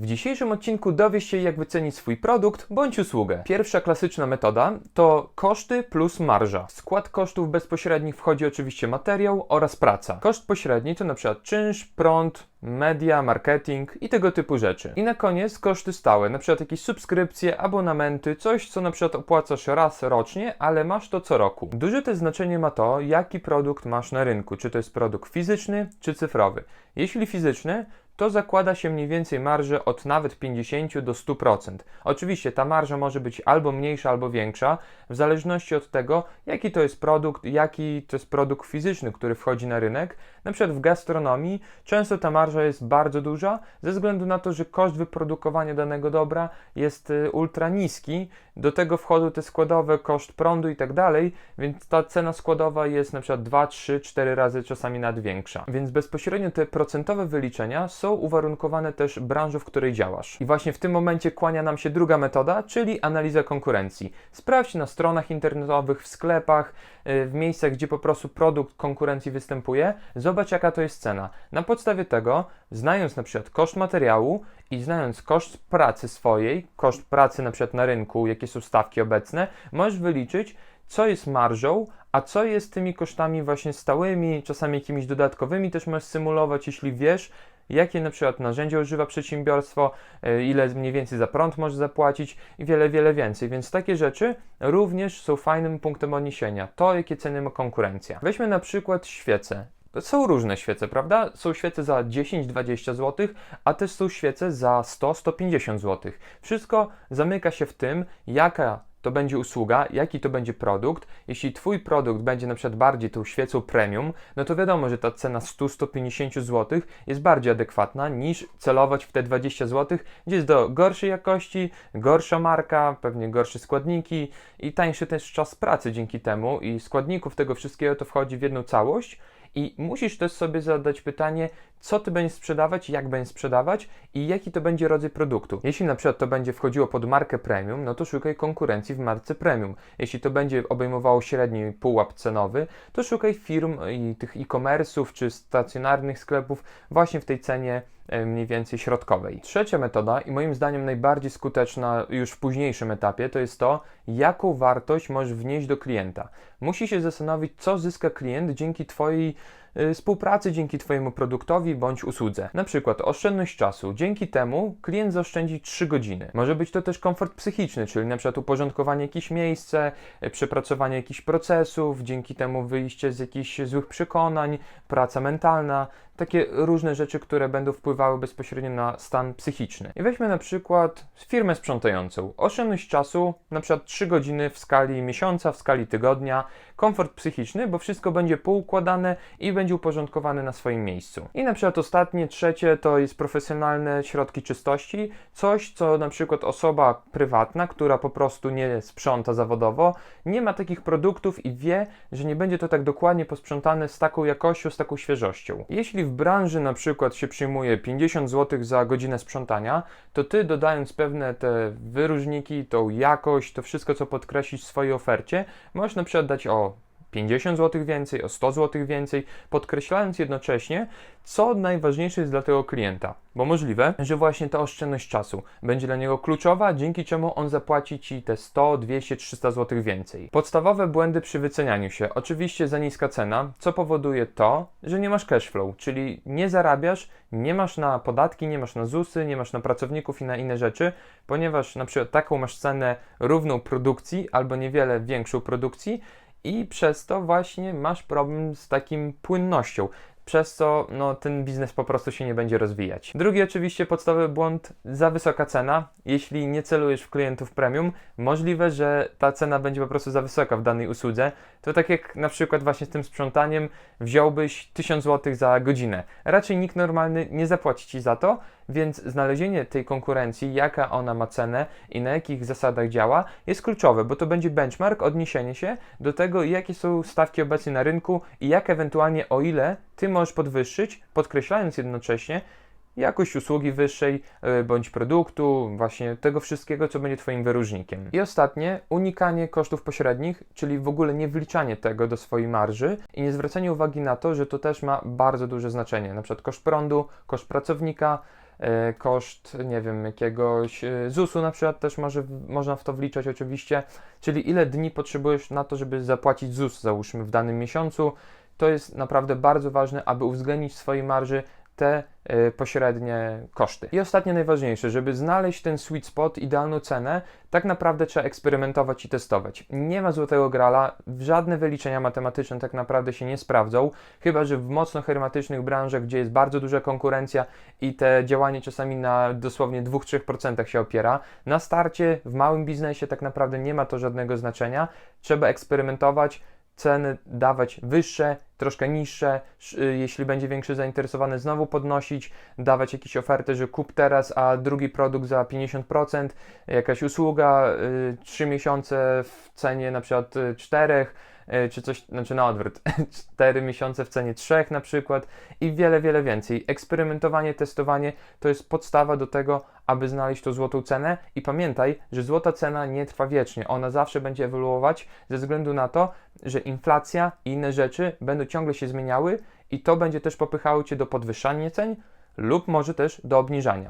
W dzisiejszym odcinku dowiesz się, jak wycenić swój produkt bądź usługę. Pierwsza klasyczna metoda to koszty plus marża. W skład kosztów bezpośrednich wchodzi oczywiście materiał oraz praca. Koszt pośredni to np. czynsz, prąd, media, marketing i tego typu rzeczy. I na koniec koszty stałe, np. jakieś subskrypcje, abonamenty, coś co np. opłacasz raz rocznie, ale masz to co roku. Duże też znaczenie ma to, jaki produkt masz na rynku, czy to jest produkt fizyczny, czy cyfrowy. Jeśli fizyczny, to zakłada się mniej więcej marżę od nawet 50 do 100%. Oczywiście ta marża może być albo mniejsza, albo większa, w zależności od tego, jaki to jest produkt, jaki to jest produkt fizyczny, który wchodzi na rynek. Na przykład w gastronomii często ta marża jest bardzo duża, ze względu na to, że koszt wyprodukowania danego dobra jest y, ultra niski. Do tego wchodzą te składowe, koszt prądu i tak dalej, więc ta cena składowa jest na przykład 2, 3, 4 razy czasami nawet większa. Więc bezpośrednio te procentowe wyliczenia są uwarunkowane też branżą, w której działasz. I właśnie w tym momencie kłania nam się druga metoda, czyli analiza konkurencji. Sprawdź na stronach internetowych, w sklepach, y, w miejscach, gdzie po prostu produkt konkurencji występuje, zobacz jaka to jest cena. Na podstawie tego, znając na przykład koszt materiału i znając koszt pracy swojej, koszt pracy na przykład na rynku, jakie są stawki obecne, możesz wyliczyć, co jest marżą, a co jest tymi kosztami właśnie stałymi, czasami jakimiś dodatkowymi też możesz symulować, jeśli wiesz, jakie na przykład narzędzia używa przedsiębiorstwo, y, ile mniej więcej za prąd może zapłacić i wiele, wiele więcej. Więc takie rzeczy również są fajnym punktem odniesienia. To, jakie ceny ma konkurencja. Weźmy na przykład świece. Są różne świece, prawda? Są świece za 10-20 zł, a też są świece za 100-150 zł. Wszystko zamyka się w tym, jaka to będzie usługa, jaki to będzie produkt. Jeśli Twój produkt będzie na przykład bardziej tą świecą premium, no to wiadomo, że ta cena 100-150 zł jest bardziej adekwatna niż celować w te 20 zł, gdzie jest do gorszej jakości, gorsza marka, pewnie gorsze składniki i tańszy też czas pracy dzięki temu i składników tego wszystkiego to wchodzi w jedną całość. I musisz też sobie zadać pytanie, co ty będziesz sprzedawać, jak będziesz sprzedawać i jaki to będzie rodzaj produktu. Jeśli na przykład to będzie wchodziło pod markę premium, no to szukaj konkurencji w marce premium. Jeśli to będzie obejmowało średni pułap cenowy, to szukaj firm i tych e-commerce'ów czy stacjonarnych sklepów właśnie w tej cenie mniej więcej środkowej. Trzecia metoda i moim zdaniem najbardziej skuteczna już w późniejszym etapie to jest to, jaką wartość możesz wnieść do klienta. Musi się zastanowić, co zyska klient dzięki Twojej współpracy, dzięki Twojemu produktowi bądź usłudze. Na przykład oszczędność czasu. Dzięki temu klient zaoszczędzi 3 godziny. Może być to też komfort psychiczny, czyli na przykład uporządkowanie jakieś miejsce, y, przepracowanie jakichś procesów, dzięki temu wyjście z jakichś złych przekonań, praca mentalna, takie różne rzeczy, które będą wpływały bezpośrednio na stan psychiczny. I weźmy na przykład firmę sprzątającą. Oszczędność czasu, na przykład 3 godziny w skali miesiąca, w skali tygodnia, komfort psychiczny, bo wszystko będzie poukładane i będzie uporządkowane na swoim miejscu. I na przykład ostatnie, trzecie to jest profesjonalne środki czystości, coś co na przykład osoba prywatna, która po prostu nie sprząta zawodowo, nie ma takich produktów i wie, że nie będzie to tak dokładnie posprzątane z taką jakością, z taką świeżością. Jeśli w branży na przykład się przyjmuje 50 zł za godzinę sprzątania, to ty dodając pewne te wyróżniki, tą jakość, to wszystko co podkreślić w swojej ofercie, możesz na przykład dać o 50 zł więcej, o 100 zł więcej, podkreślając jednocześnie, co najważniejsze jest dla tego klienta. Bo możliwe, że właśnie ta oszczędność czasu będzie dla niego kluczowa, dzięki czemu on zapłaci ci te 100, 200, 300 zł więcej. Podstawowe błędy przy wycenianiu się. Oczywiście za niska cena, co powoduje to, że nie masz cash flow, czyli nie zarabiasz, nie masz na podatki, nie masz na ZUSy, nie masz na pracowników i na inne rzeczy, ponieważ na przykład taką masz cenę równą produkcji albo niewiele większą produkcji, i przez to właśnie masz problem z takim płynnością. Przez co no, ten biznes po prostu się nie będzie rozwijać. Drugi oczywiście podstawowy błąd, za wysoka cena. Jeśli nie celujesz w klientów premium, możliwe, że ta cena będzie po prostu za wysoka w danej usłudze. To tak jak na przykład właśnie z tym sprzątaniem wziąłbyś 1000 zł za godzinę. Raczej nikt normalny nie zapłaci Ci za to, więc znalezienie tej konkurencji, jaka ona ma cenę i na jakich zasadach działa, jest kluczowe, bo to będzie benchmark, odniesienie się do tego, jakie są stawki obecnie na rynku i jak ewentualnie, o ile ty możesz podwyższyć, podkreślając jednocześnie jakość usługi wyższej y, bądź produktu, właśnie tego wszystkiego, co będzie Twoim wyróżnikiem. I ostatnie, unikanie kosztów pośrednich, czyli w ogóle nie wliczanie tego do swojej marży i nie zwracanie uwagi na to, że to też ma bardzo duże znaczenie, na przykład koszt prądu, koszt pracownika, e, koszt, nie wiem, jakiegoś e, ZUS-u na przykład też może, można w to wliczać oczywiście, czyli ile dni potrzebujesz na to, żeby zapłacić ZUS załóżmy w danym miesiącu. To jest naprawdę bardzo ważne, aby uwzględnić w swojej marży te e, pośrednie koszty. I ostatnie najważniejsze, żeby znaleźć ten sweet spot, idealną cenę, tak naprawdę trzeba eksperymentować i testować. Nie ma złotego grala, żadne wyliczenia matematyczne tak naprawdę się nie sprawdzą, chyba że w mocno hermetycznych branżach, gdzie jest bardzo duża konkurencja i te działanie czasami na dosłownie 2-3% się opiera. Na starcie, w małym biznesie tak naprawdę nie ma to żadnego znaczenia. Trzeba eksperymentować, ceny dawać wyższe, troszkę niższe, sz- y, jeśli będzie większy zainteresowany, znowu podnosić, dawać jakieś oferty, że kup teraz, a drugi produkt za 50%, jakaś usługa, y, 3 miesiące w cenie na przykład 4, czy coś, znaczy na odwrót, 4 miesiące w cenie 3 na przykład i wiele, wiele więcej. Eksperymentowanie, testowanie to jest podstawa do tego, aby znaleźć tą złotą cenę i pamiętaj, że złota cena nie trwa wiecznie, ona zawsze będzie ewoluować ze względu na to, że inflacja i inne rzeczy będą ciągle się zmieniały i to będzie też popychało Cię do podwyższania cen lub może też do obniżania.